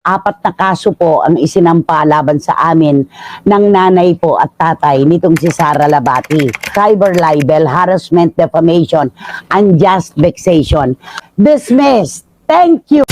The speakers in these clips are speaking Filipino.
apat na kaso po ang isinampa laban sa amin ng nanay po at tatay nitong si Sara Labati. Cyber libel, harassment, defamation, unjust vexation. Dismissed. Thank you.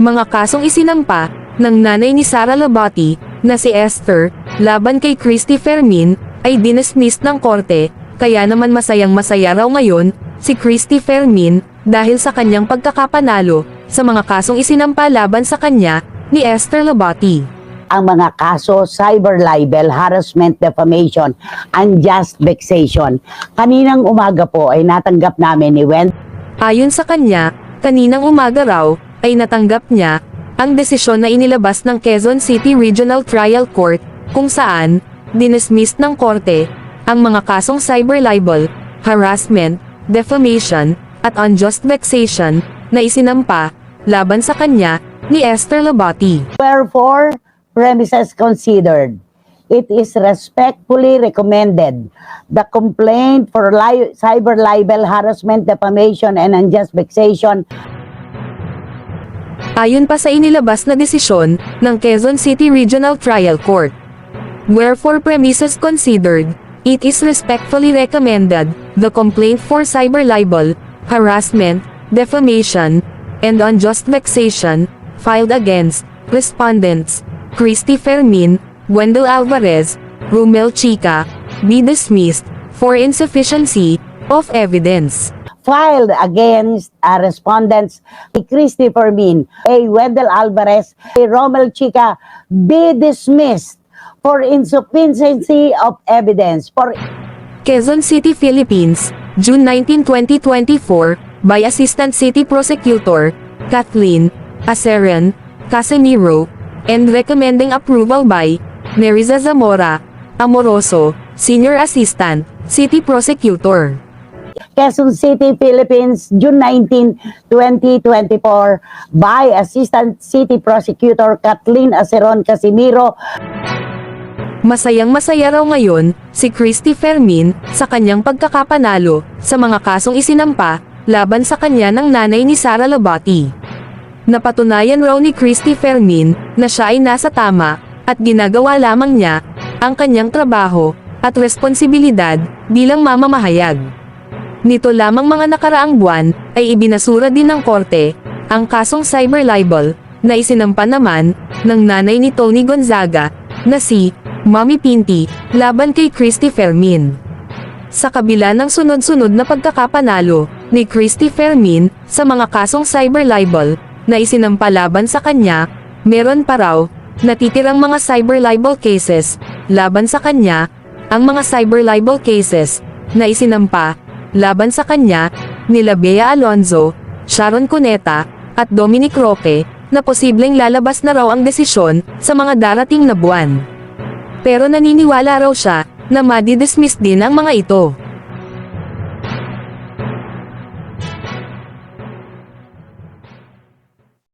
Mga kasong isinampa ng nanay ni Sara Labati na si Esther laban kay Christy Fermin ay dinismiss ng korte kaya naman masayang masaya raw ngayon si Christy Fermin dahil sa kanyang pagkakapanalo sa mga kasong isinampa laban sa kanya ni Esther Labati. Ang mga kaso, cyber libel, harassment, defamation, unjust vexation. Kaninang umaga po ay natanggap namin ni Wendy Ayon sa kanya, kaninang umaga raw ay natanggap niya ang desisyon na inilabas ng Quezon City Regional Trial Court kung saan dinismiss ng korte ang mga kasong cyber libel, harassment, defamation, at unjust vexation na isinampa laban sa kanya ni Esther Labati. Wherefore, premises considered, it is respectfully recommended the complaint for li- cyber libel, harassment, defamation, and unjust vexation Ayon pa sa inilabas na desisyon ng Quezon City Regional Trial Court. Wherefore premises considered, it is respectfully recommended, the complaint for cyber libel, harassment, defamation, and unjust vexation, filed against, respondents, Christy Fermin, Wendell Alvarez, Rumel Chica, be dismissed, for insufficiency, of evidence. filed against uh, respondents kay Christopher Min, A. Wendell Alvarez, A. Romel Chica be dismissed for insufficiency of evidence for Quezon City, Philippines, June 19, 2024, by Assistant City Prosecutor, Kathleen, Aceran, Casemiro, and recommending approval by, Neriza Zamora, Amoroso, Senior Assistant, City Prosecutor. Quezon City, Philippines, June 19, 2024 by Assistant City Prosecutor Kathleen Aceron Casimiro Masayang masaya raw ngayon, si Christy Fermin, sa kanyang pagkakapanalo, sa mga kasong isinampa, laban sa kanya ng nanay ni Sara Labati. Napatunayan raw ni Christy Fermin, na siya ay nasa tama, at ginagawa lamang niya, ang kanyang trabaho, at responsibilidad, bilang mamamahayag. Nito lamang mga nakaraang buwan, ay ibinasura din ng korte, ang kasong cyber libel, na isinampa naman, ng nanay ni Tony Gonzaga, na si, Mami Pinti, laban kay Christy Fermin. Sa kabila ng sunod-sunod na pagkakapanalo, ni Christy Fermin, sa mga kasong cyber libel, na isinampa laban sa kanya, meron pa raw, natitirang mga cyber libel cases, laban sa kanya, ang mga cyber libel cases, na isinampa, laban sa kanya, nila Bea Alonzo, Sharon Cuneta, at Dominic Roque, na posibleng lalabas na raw ang desisyon, sa mga darating na buwan. Pero naniniwala raw siya, na madi-dismiss din ang mga ito.